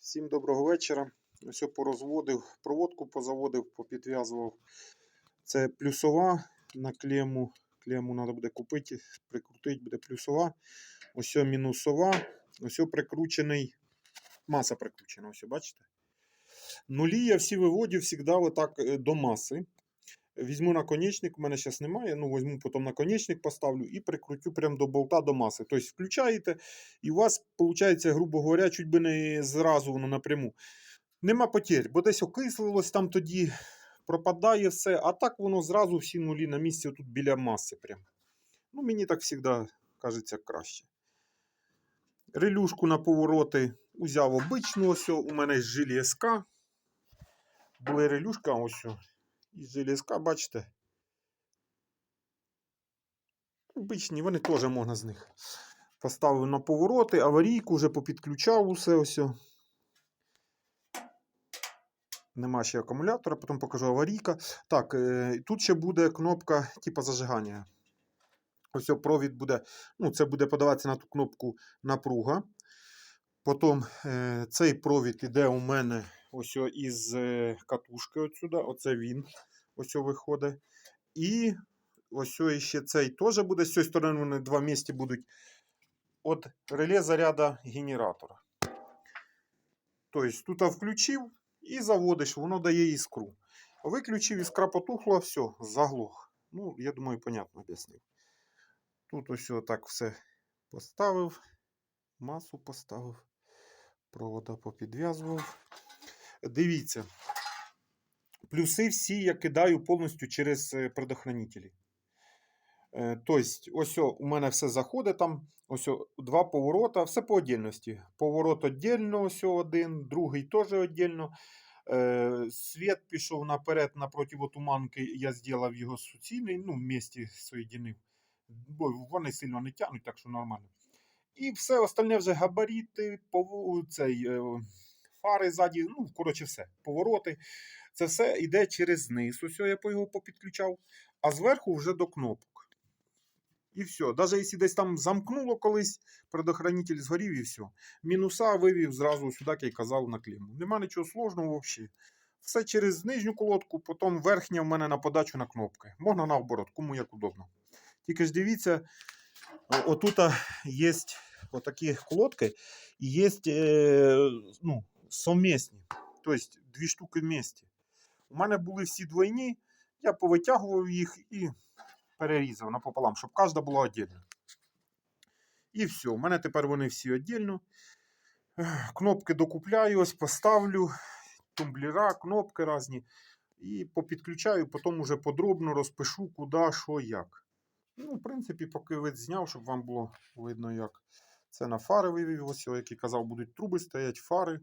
Всім доброго вечора. Ось порозводив, проводку позаводив, попідв'язував. Це плюсова на клему. Клему треба буде купити, прикрутити буде плюсова. Ось мінусова. Ось прикручений. Маса прикручена, ось бачите? Нулі я всі виводів завжди отак е, до маси. Візьму наконечник, у мене зараз немає. Ну, візьму потім наконечник поставлю і прикрутю прямо до болта до маси. Тобто включаєте, і у вас, виходить, грубо говоря, чуть би не зразу воно напряму. Нема потерь, бо десь окислилось там тоді, пропадає все, а так воно зразу всі нулі на місці тут біля маси. Прям. Ну, мені так завжди кажеться краще. Релюшку на повороти узяв обичну, ось у мене железка. Були релюшка, ось. І железка, бачите. Обичні, вони теж можна з них. Поставив на повороти, аварійку вже попідключав усе ось. Нема ще акумулятора, потім покажу аварійка. Так, е, тут ще буде кнопка типу зажигання. Ось провід буде, ну, це буде подаватися на ту кнопку напруга. Потім е, цей провід іде у мене ось із е, катушки отсюди. Оце він ось виходить. І ось ще цей теж буде. З цієї сторони вони два місці будуть. От реле заряда генератора. Тобто тут включив і заводиш, воно дає іскру. Виключив, іскра потухла, все, заглох. Ну, я думаю, понятно об'яснив. Тут ось так все поставив, масу поставив, провода попідв'язував. Дивіться, плюси всі я кидаю повністю через е, предохранителі. Тобто, ось у мене все заходить там, ось два поворота, все по отдельності. Поворот віддільно, ось один, другий теж віддільно. Е, Світ пішов наперед на противотуманки, я зробив його суцільний, ну, в місті соєдинив. Бо вони сильно не тягнуть, так що нормально. І все остальне вже габаріти, цей, фари ззаді, ну, коротше, все. Повороти. Це все йде через низ. Ось я його попідключав, а зверху вже до кнопок. І все. Навіть якщо десь там замкнуло колись, предохранитель згорів і все. Мінуса вивів зразу сюди, як я казав, на клему. Нема нічого сложного взагалі. Все через нижню колодку, потім верхня в мене на подачу на кнопки. Можна наоборот, кому як удобно. Тільки ж дивіться, отут є отакі колодки, і є е, ну, совмісні. Тобто дві штуки вместе. У мене були всі двойні, я повитягував їх і перерізав напополам, щоб кожна була віддільно. І все, у мене тепер вони всі віддільно. Кнопки докупляю, ось поставлю, тумблера, кнопки різні. І попідключаю, потім уже подробно розпишу, куди, що, як. Ну, в принципі, поки вид зняв, щоб вам було видно, як. Це на фари вивів, ось, як і казав, будуть труби стоять, фари.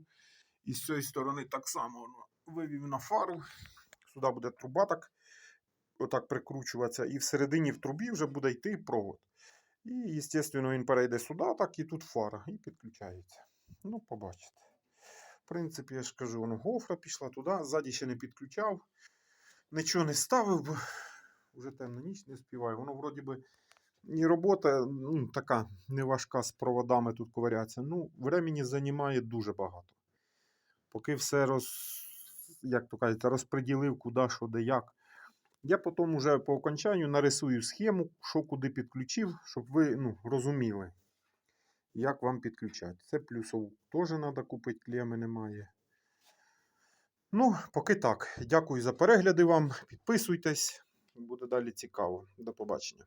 І з цієї сторони так само вивів на фару. Сюди буде труба так, отак прикручуватися. І всередині в трубі вже буде йти провод. І, звісно, він перейде сюди, так і тут фара, і підключається. Ну, побачите. В принципі, я ж кажу, воно гофра пішла туди, ззаді ще не підключав. Нічого не ставив, бо вже темна ніч не співаю. Воно вроді би і робота ну, така неважка з проводами тут ковиряться. Ну, времени займає дуже багато. Поки все роз, як то кажуть, розподілив, куди, що, де, як. Я потім уже по окончанню нарисую схему, що куди підключив, щоб ви ну, розуміли, як вам підключати. Це плюсов теж треба купити, клеми немає. Ну, поки так. Дякую за перегляди вам. Підписуйтесь, буде далі цікаво. До побачення.